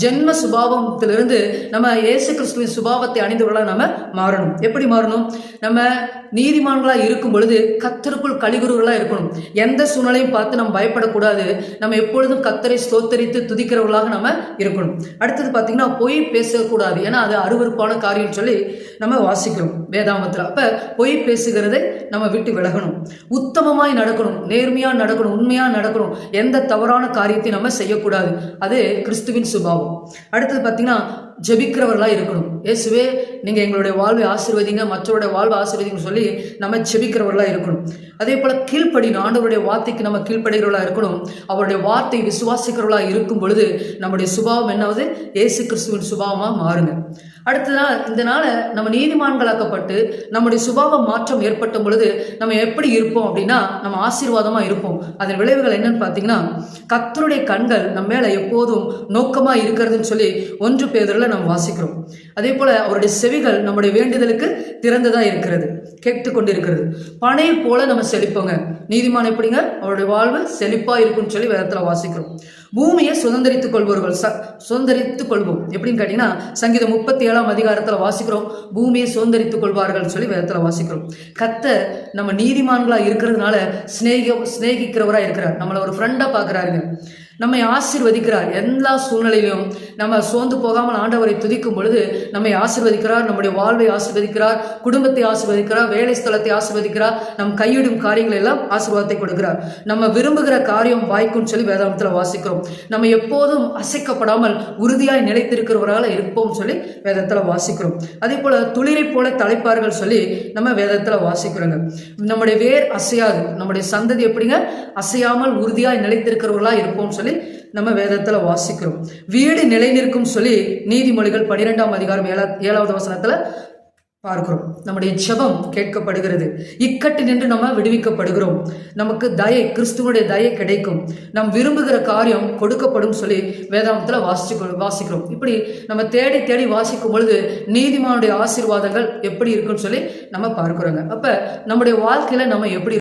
ஜென்ம சுபாவத்திலிருந்து நம்ம இயேசு கிறிஸ்துவின் சுபாவத்தை அணிந்தவர்களாக நம்ம மாறணும். எப்படி மாறணும்? நம்ம நீதிமான்களாக இருக்கும் பொழுது கத்தருக்குள் கலிகுருகளாக இருக்கணும். எந்த சூழ்நிலையும் பார்த்து நம்ம பயப்படக்கூடாது. நம்ம எப்பொழுதும் கத்தரை ஸ்தோத்தரித்து துதிக்கிறவர்களாக நம்ம இருக்கணும். அடுத்தது பார்த்தீங்கன்னா பொய் பேசக்கூடாது. ஏன்னா அது அருவருப்பான காரியம் சொல்லி நம்ம வாசிக்கிறோம் வேதாமத்தில். அப்போ பொய் பேசுகிறதை நம்ம விட்டு விலகணும். உத்தமமாய் நடக்கணும். நேர்மையாக நடக்கணும். உண்மையாக நடக்கணும். எந்த தவறான காரியத்தையும் நம்ம செய்யக்கூடாது. அது கிறிஸ்துவின் சுபாவம். அடுத்தது பார்த்தீங்கன்னா ஜெபிக்கிறவர்களாக இருக்கணும். இயேசுவே நீங்கள் எங்களுடைய வாழ்வை ஆசீர்வதிங்க மற்றவருடைய வாழ்வை ஆசீர்வதிங்கன்னு சொல்லி நம்ம ஜெபிக்கிறவர்களாக இருக்கணும். அதே போல் கீழ்ப்படி ஆண்டவருடைய வார்த்தைக்கு நம்ம கீழ்ப்படுகிறவர்களாக இருக்கணும். அவருடைய வார்த்தை விசுவாசிக்கிறவர்களாக இருக்கும் பொழுது நம்முடைய சுபாவம் என்னாவது? இயேசு கிறிஸ்துவின் சுபாவமாக மாறுங்க. அடுத்ததான் இந்த நாளை நம்ம நீதிமான்களாக்கப்பட்டு நம்முடைய சுபாவ மாற்றம் ஏற்பட்ட பொழுது நம்ம எப்படி இருப்போம் அப்படின்னா நம்ம ஆசீர்வாதமாக இருப்போம். அதன் விளைவுகள் என்னன்னு பார்த்தீங்கன்னா கத்தருடைய கண்கள் நம்ம மேலே எப்போதும் நோக்கமாக இருக்கிறதுன்னு சொல்லி ஒன்று பேரில் நாம் வாசிக்கிறோம். அதே போல அவருடைய செவிகள் நம்முடைய வேண்டுதலுக்கு திறந்ததா இருக்கிறது கேட்டு கொண்டிருக்கிறது பனை போல நம்ம செழிப்போங்க. நீதிமான் எப்படிங்க? அவருடைய வாழ்வு செழிப்பா இருக்கும்னு சொல்லி வேதத்துல வாசிக்கிறோம். பூமியை சுதந்திரித்துக் கொள்பவர்கள் ச சுதந்திரித்துக் கொள்வோம். எப்படின்னு கேட்டீங்கன்னா சங்கீதம் முப்பத்தி ஏழாம் அதிகாரத்தில் வாசிக்கிறோம். பூமியை சுதந்திரித்துக் கொள்வார்கள் சொல்லி வேதத்தில் வாசிக்கிறோம். கத்த நம்ம நீதிமான்களாக இருக்கிறதுனால சிநேக சிநேகிக்கிறவராக இருக்கிறார். நம்மளை ஒரு ஃப்ரெண்டாக பார்க்குறாருங்க. நம்மை ஆசிர்வதிக்கிறார். எல்லா சூழ்நிலையிலும் நம்ம சோர்ந்து போகாமல் ஆண்ட ஆண்டவரை துதிக்கும் பொழுது நம்மை ஆசிர்வதிக்கிறார் நம்முடைய வாழ்வை ஆசிர்வதிக்கிறார் குடும்பத்தை ஆசிர்வதிக்கிறார் வேலை ஸ்தலத்தை ஆசிர்வதிக்கிறார் நம் கையிடும் காரியங்கள் எல்லாம் ஆசீர்வாதத்தை கொடுக்கிறார். நம்ம விரும்புகிற காரியம் வாய்க்கும்னு சொல்லி வேதாந்தத்தில் வாசிக்கிறோம். நம்ம எப்போதும் அசைக்கப்படாமல் உறுதியாய் நிலைத்திருக்கிறவரால் இருப்போம் சொல்லி வேதத்தில் வாசிக்கிறோம். அதே போல துளிரை போல தலைப்பார்கள் சொல்லி நம்ம வேதத்தில் வாசிக்கிறோங்க. நம்முடைய வேர் அசையாது. நம்முடைய சந்ததி எப்படிங்க? அசையாமல் உறுதியாய் நிலைத்திருக்கிறவர்களா இருப்போம்னு சொல்லி நம்ம வேதத்தில் வாசிக்கிறோம். வீடு நிலை நிற்கும் சொல்லி நீதிமொழிகள் பன்னிரெண்டாம் அதிகாரம் ஏழா ஏழாவது வசனத்தில் பார்க்கிறோம். நம்முடைய ஜெபம் கேட்கப்படுகிறது. இக்கட்டு நின்று நம்ம விடுவிக்கப்படுகிறோம். நமக்கு தயை கிறிஸ்துவனுடைய தயை கிடைக்கும். நாம் விரும்புகிற காரியம் கொடுக்கப்படும் சொல்லி வேதாந்தத்தில் வாசிச்சு வாசிக்கிறோம். இப்படி நம்ம தேடி தேடி வாசிக்கும் பொழுது நீதிமானுடைய ஆசீர்வாதங்கள் எப்படி இருக்குன்னு சொல்லி நம்ம பார்க்கிறோங்க. அப்போ நம்முடைய வாழ்க்கையில் நம்ம எப்படி